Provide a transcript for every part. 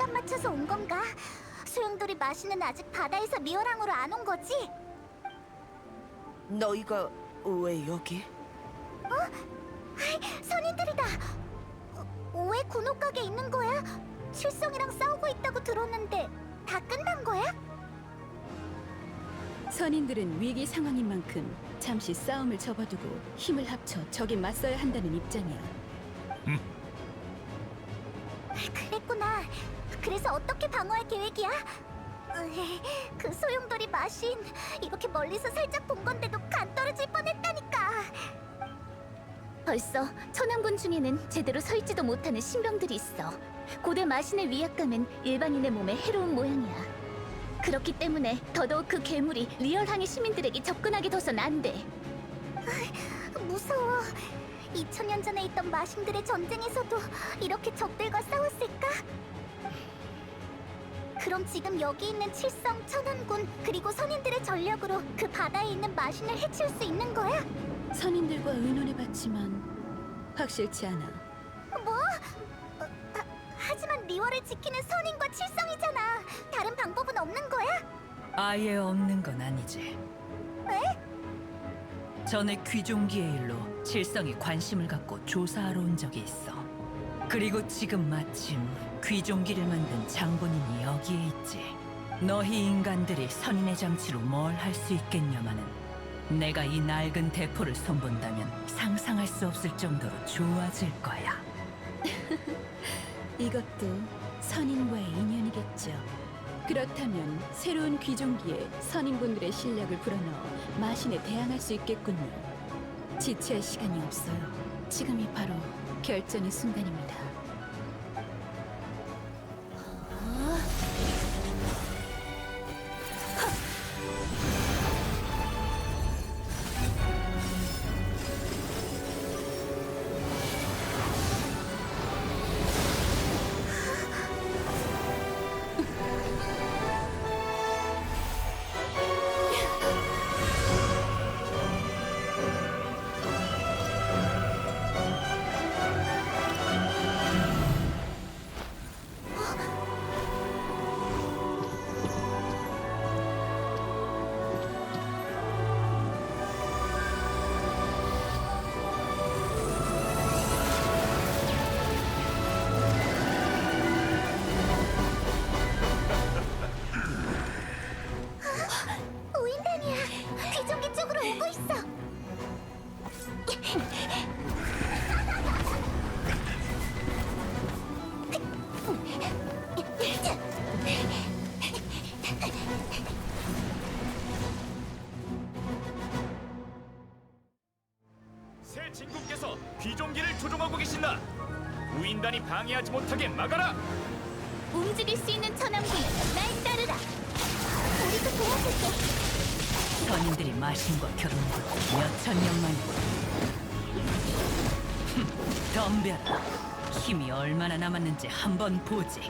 시간 맞춰서 온 건가? 소용돌이 마시는 아직 바다에서 리어랑으로 안 온 거지? 너희가 왜 여기? 선인들이다. 어, 왜 군옥각에 있는 거야? 칠성이랑 싸우고 있다고 들었는데 다 끝난 거야? 선인들은 위기 상황인 만큼 잠시 싸움을 접어두고 힘을 합쳐 적에 맞서야 한다는 입장이야. 그래서 어떻게 방어할 계획이야? 그 소용돌이 마신 이렇게 멀리서 살짝 본 건데도 간 떨어질 뻔했다니까. 벌써 천왕군 중에는 제대로 서 있지도 못하는 신병들이 있어. 고대 마신의 위압감은 일반인의 몸에 해로운 모양이야. 그렇기 때문에 더더욱 그 괴물이 리얼항의 시민들에게 접근하게 둬선 안 돼. 무서워. 2000년 전에 있던 마신들의 전쟁에서도 이렇게 적들과 싸웠을까? 그럼 지금 여기 있는 칠성, 천안군 그리고 선인들의 전력으로 그 바다에 있는 마신을 해칠 수 있는 거야? 선인들과 의논해봤지만 확실치 않아. 뭐? 어, 하, 하지만 리월을 지키는 선인과 칠성이잖아. 다른 방법은 없는 거야? 아예 없는 건 아니지. 왜? 전에 귀종기의 일로 칠성이 관심을 갖고 조사하러 온 적이 있어. 그리고 지금 마침 귀종기를 만든 장본인이 여기에 있지. 너희 인간들이 선인의 장치로 뭘 할 수 있겠냐마는 내가 이 낡은 대포를 손본다면 상상할 수 없을 정도로 좋아질 거야. 이것도 선인과의 인연이겠죠. 그렇다면 새로운 귀종기에 선인분들의 실력을 불어넣어 마신에 대항할 수 있겠군요. 지체할 시간이 없어요. 지금이 바로 결전의 순간입니다. 귀종기를 조종하고 계신다. 우인단이 방해하지 못하게 막아라. 움직일 수 있는 천왕군은 날 따르라. 우리도 도와줄게. 선인들이 마신과 결혼한 건 몇천 년 만이고. 흠, 덤벼라. 힘이 얼마나 남았는지 한번 보지.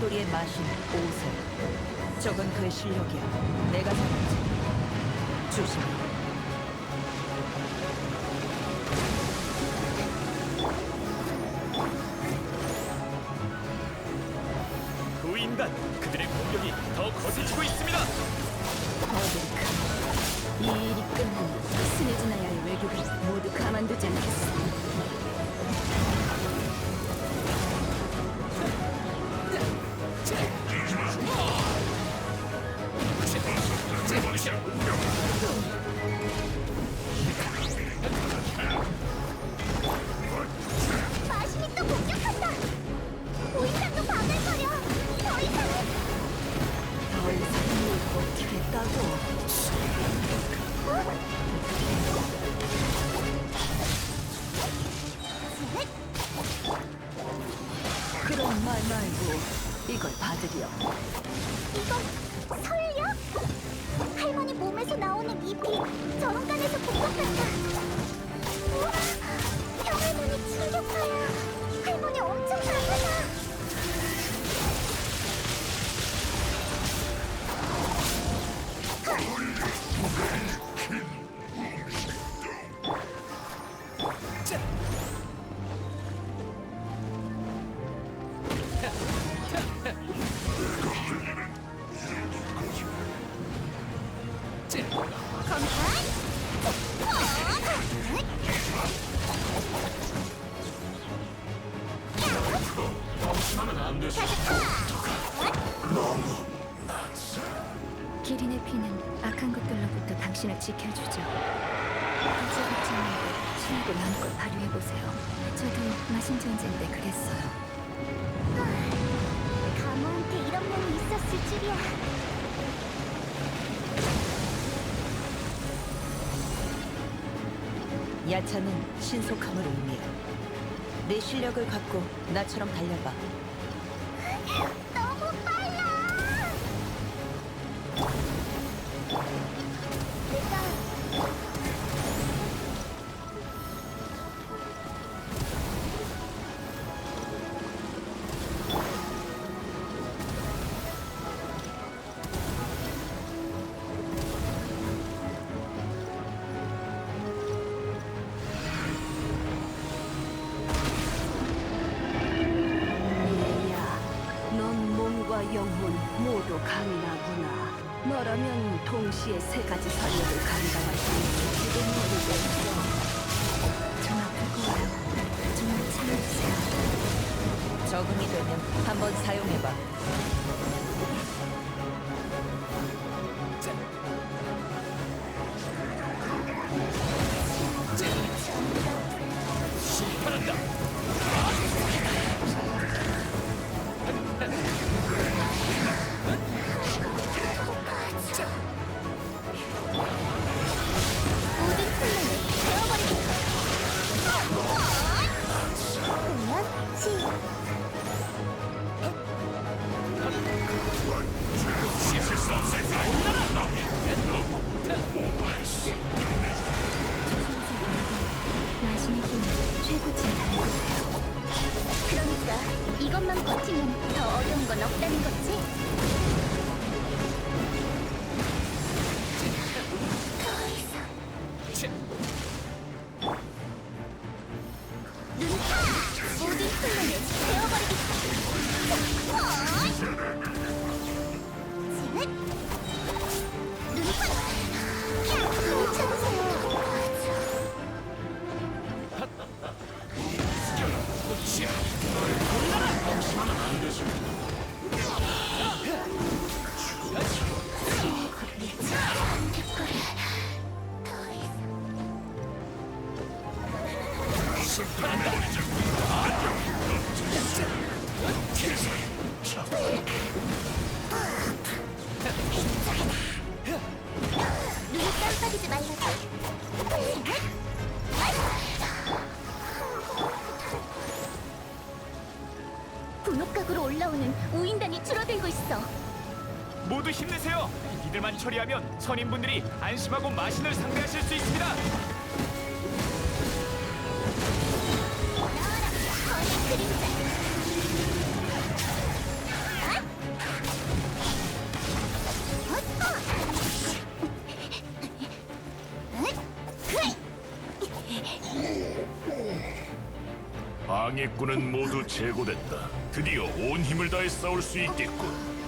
소용돌이의 마신 오세. 저건 그의 실력이야. 내가 잡았지. 조심해. 우인단 그들의 공격이 더 거세지고 있습니다. Thank you. 기린의 피는 악한 것들로부터 당신을 지켜주죠. 이제부터는 수익을 마음껏 발휘해보세요. 저도 마신 전쟁 때 그랬어요. 가모한테 이런 몸이 있었을 줄이야. 야차는 신속함을 의미해. 내 실력을 갖고 나처럼 달려봐. 이것만 버티면 더 어려운 건 없다는 거지? 분홍각으로 올라오는 우인단이 줄어들고 있어. 모두 힘내세요. 이들만 처리하면 선임분들이 안심하고 마신을 상대하실 수 있습니다. 방해꾼은 모두 제거됐다. 드디어 온 힘을 다해 싸울 수 있겠군.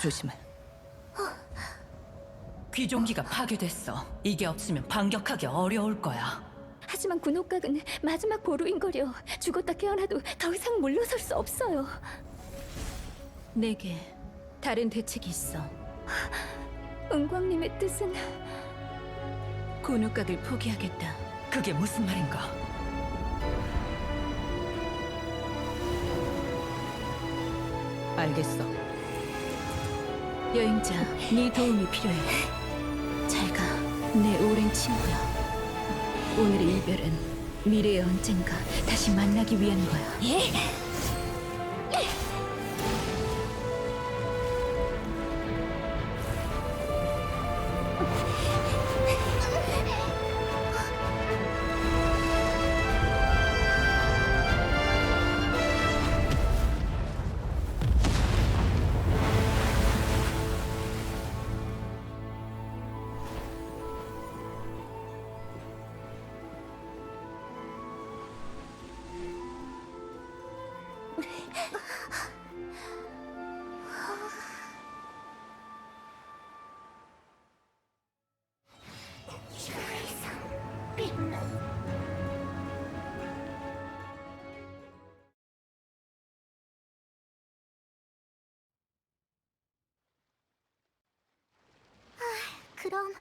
조심해. 귀종기가 파괴됐어. 이게 없으면 반격하기 어려울 거야. 하지만 군옥각은 마지막 보루인거려 죽었다 깨어나도 더 이상 물러설 수 없어요. 내게 다른 대책이 있어. 은광님의 뜻은 군옥각을 포기하겠다. 그게 무슨 말인가? 알겠어. 여행자, 네 도움이 필요해. 잘 가, 내 오랜 친구야. 오늘의 이별은 미래의 언젠가 다시 만나기 위한 거야. 예? 그럼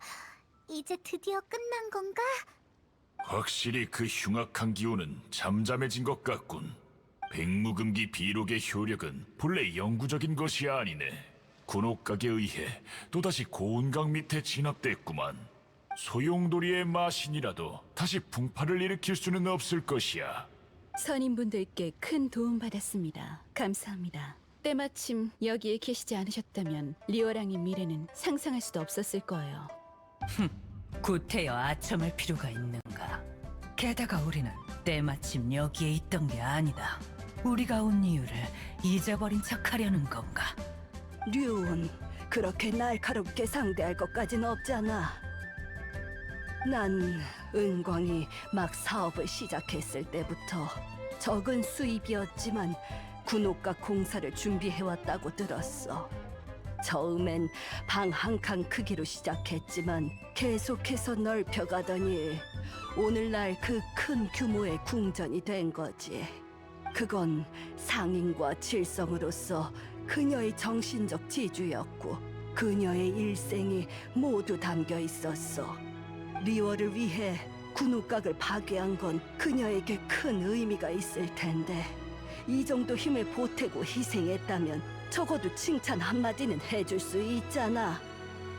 이제 드디어 끝난 건가? 확실히 그 흉악한 기운은 잠잠해진 것 같군. 백무금기 비록의 효력은 본래 영구적인 것이 아니네. 군옥각에 의해 또다시 고운강 밑에 진압됐구만. 소용돌이의 마신이라도 다시 풍파를 일으킬 수는 없을 것이야. 선임분들께 큰 도움 받았습니다. 감사합니다. 때마침 여기에 계시지 않으셨다면 리오랑의 미래는 상상할 수도 없었을 거예요. 구태여 아첨할 필요가 있는가? 게다가 우리는 때마침 여기에 있던 게 아니다. 우리가 온 이유를 잊어버린 척하려는 건가? 류온 그렇게 날카롭게 상대할 것까진 없잖아. 난 은광이 막 사업을 시작했을 때부터 적은 수입이었지만 군옥각 공사를 준비해왔다고 들었어. 처음엔 방 한 칸 크기로 시작했지만 계속해서 넓혀가더니 오늘날 그 큰 규모의 궁전이 된 거지. 그건 상인과 질성으로서 그녀의 정신적 지주였고 그녀의 일생이 모두 담겨 있었어. 리워를 위해 군옥각을 파괴한 건 그녀에게 큰 의미가 있을 텐데 이 정도 힘을 보태고 희생했다면 적어도 칭찬 한마디는 해줄 수 있잖아.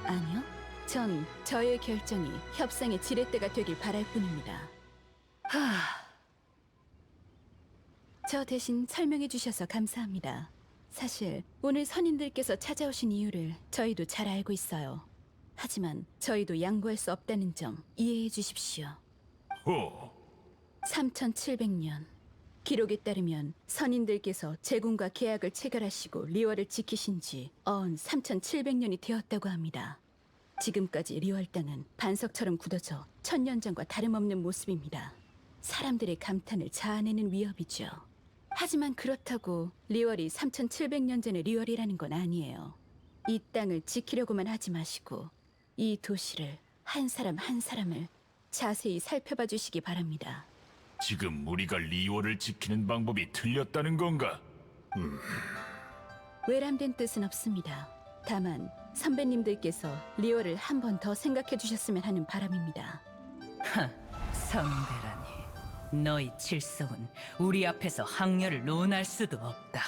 아니요. 전 저의 결정이 협상의 지렛대가 되길 바랄 뿐입니다. 하, 저 대신 설명해 주셔서 감사합니다. 사실 오늘 선인들께서 찾아오신 이유를 저희도 잘 알고 있어요. 하지만 저희도 양보할 수 없다는 점 이해해 주십시오. 호, 3700년 기록에 따르면 선인들께서 제군과 계약을 체결하시고 리월을 지키신 지 어언 3700년이 되었다고 합니다. 지금까지 리월 땅은 반석처럼 굳어져 천년 전과 다름없는 모습입니다. 사람들의 감탄을 자아내는 위협이죠. 하지만 그렇다고 리월이 3700년 전의 리월이라는 건 아니에요. 이 땅을 지키려고만 하지 마시고 이 도시를 한 사람 한 사람을 자세히 살펴봐 주시기 바랍니다. 지금 우리가 리오를 지키는 방법이 틀렸다는 건가? 외람된 뜻은 없습니다. 다만 선배님들께서 리오를 한번 더 생각해 주셨으면 하는 바람입니다. 선배라니. 너희 칠성은 우리 앞에서 학렬을 논할 수도 없다.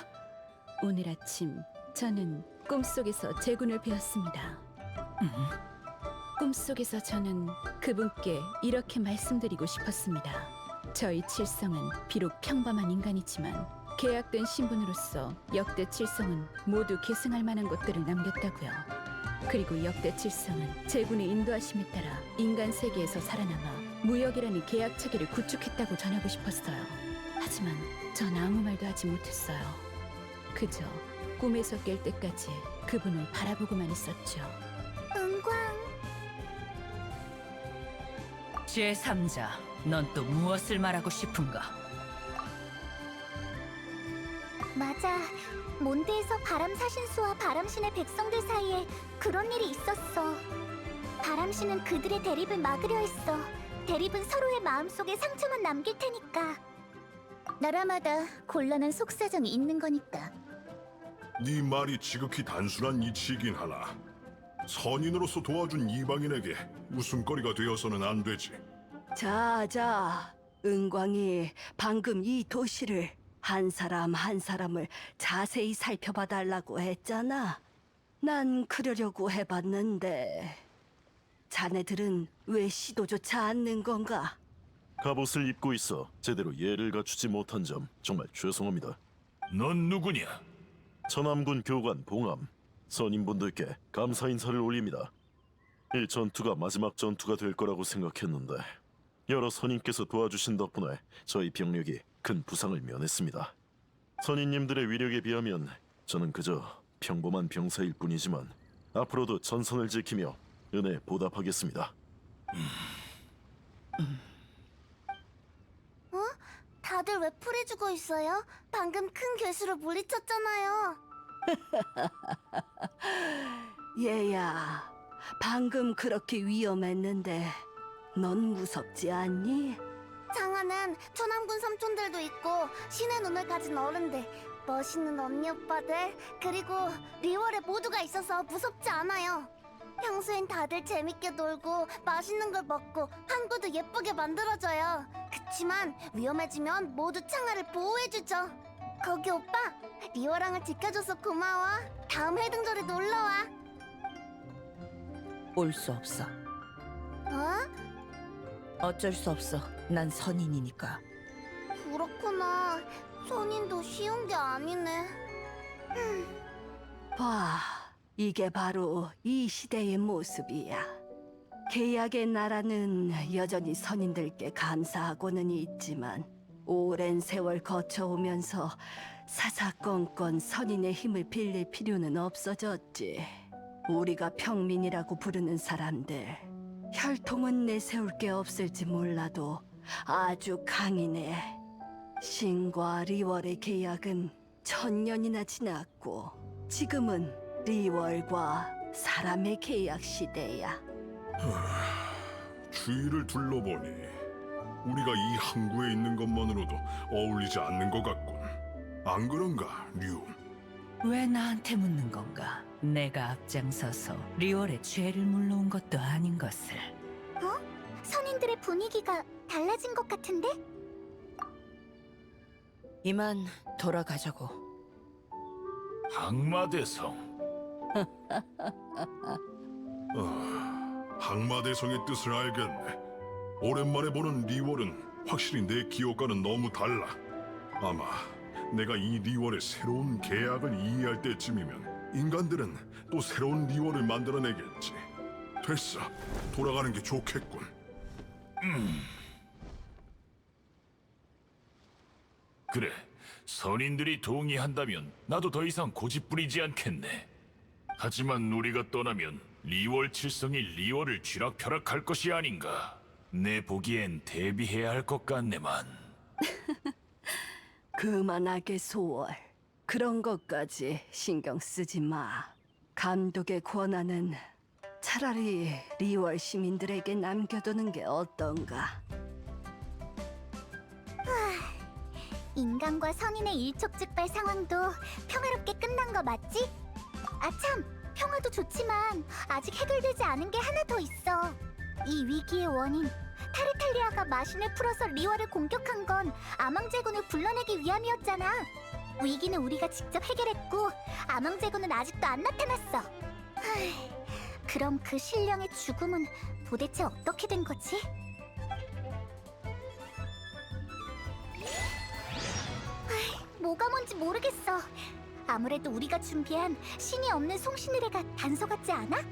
오늘 아침 저는 꿈속에서 제군을 배웠습니다. 꿈속에서 저는 그분께 이렇게 말씀드리고 싶었습니다. 저희 칠성은 비록 평범한 인간이지만 계약된 신분으로서 역대 칠성은 모두 계승할 만한 것들을 남겼다고요. 그리고 역대 칠성은 제군의 인도하심에 따라 인간 세계에서 살아남아 무역이라는 계약 체계를 구축했다고 전하고 싶었어요. 하지만 전 아무 말도 하지 못했어요. 그저 꿈에서 깰 때까지 그분을 바라보고만 있었죠. 은광 제3자, 넌 또 무엇을 말하고 싶은가? 맞아. 몬드에서 바람 사신수와 바람신의 백성들 사이에 그런 일이 있었어. 바람신은 그들의 대립을 막으려 했어. 대립은 서로의 마음속에 상처만 남길 테니까. 나라마다 곤란한 속사정이 있는 거니까. 네 말이 지극히 단순한 이치이긴 하나 선인으로서 도와준 이방인에게 웃음거리가 되어서는 안 되지. 자, 자, 은광이 방금 이 도시를 한 사람 한 사람을 자세히 살펴봐 달라고 했잖아. 난 그러려고 해봤는데 자네들은 왜 시도조차 않는 건가? 갑옷을 입고 있어 제대로 예를 갖추지 못한 점 정말 죄송합니다. 넌 누구냐? 천암군 교관 봉암 선임분들께 감사 인사를 올립니다. 이 전투가 마지막 전투가 될 거라고 생각했는데 여러 선임께서 도와주신 덕분에 저희 병력이 큰 부상을 면했습니다. 선임님들의 위력에 비하면 저는 그저 평범한 병사일 뿐이지만 앞으로도 전선을 지키며 은혜 보답하겠습니다. 다들 왜 풀이 주고 있어요? 방금 큰 괴수로 물리쳤잖아요. 얘야, 방금 그렇게 위험했는데 넌 무섭지 않니? 장하는 천암군 삼촌들도 있고 신의 눈을 가진 어른들, 멋있는 언니 오빠들, 그리고 리월에 모두가 있어서 무섭지 않아요. 평소엔 다들 재밌게 놀고 맛있는 걸 먹고 항구도 예쁘게 만들어줘요. 그치만 위험해지면 모두 창하를 보호해주죠. 거기 오빠, 리월왕을 지켜줘서 고마워. 다음 해등절에 놀러와. 올 수 없어. 어? 어쩔 수 없어. 난 선인이니까. 그렇구나. 선인도 쉬운 게 아니네. 봐, 이게 바로 이 시대의 모습이야. 계약의 나라는 여전히 선인들께 감사하고는 있지만 오랜 세월 거쳐오면서 사사건건 선인의 힘을 빌릴 필요는 없어졌지. 우리가 평민이라고 부르는 사람들 혈통은 내세울 게 없을지 몰라도 아주 강이네. 신과 리월의 계약은 천년이나 지났고 지금은 리월과 사람의 계약 시대야. 주위를 둘러보니 우리가 이 항구에 있는 것만으로도 어울리지 않는 것 같군. 안 그런가, 류? 왜 나한테 묻는 건가? 내가 앞장서서 리월의 죄를 물러온 것도 아닌 것을. 선인들의 분위기가 달라진 것 같은데? 이만 돌아가자고. 항마대성. 아, 항마대성의 뜻을 알겠네. 오랜만에 보는 리월은 확실히 내 기억과는 너무 달라. 아마 내가 이 리월의 새로운 계약을 이해할 때쯤이면 인간들은 또 새로운 리월을 만들어내겠지. 됐어. 돌아가는 게 좋겠군. 그래, 선인들이 동의한다면 나도 더 이상 고집 부리지 않겠네. 하지만 우리가 떠나면 리월 칠성이 리월을 쥐락펴락할 것이 아닌가. 내 보기엔 대비해야 할 것 같네만. 그만하게 소월. 그런 것까지 신경 쓰지 마. 감독의 권한은 차라리 리월 시민들에게 남겨두는 게 어떤가. 인간과 선인의 일촉즉발 상황도 평화롭게 끝난 거 맞지? 아참, 평화도 좋지만 아직 해결되지 않은 게 하나 더 있어. 이 위기의 원인, 타르탈리아가 마신을 풀어서 리월을 공격한 건 아망제군을 불러내기 위함이었잖아. 위기는 우리가 직접 해결했고 아망제군은 아직도 안 나타났어. 하, 그럼 그 신령의 죽음은 도대체 어떻게 된 거지? 뭐가 뭔지 모르겠어. 아무래도 우리가 준비한 신이 없는 송신의뢰가 단서 같지 않아?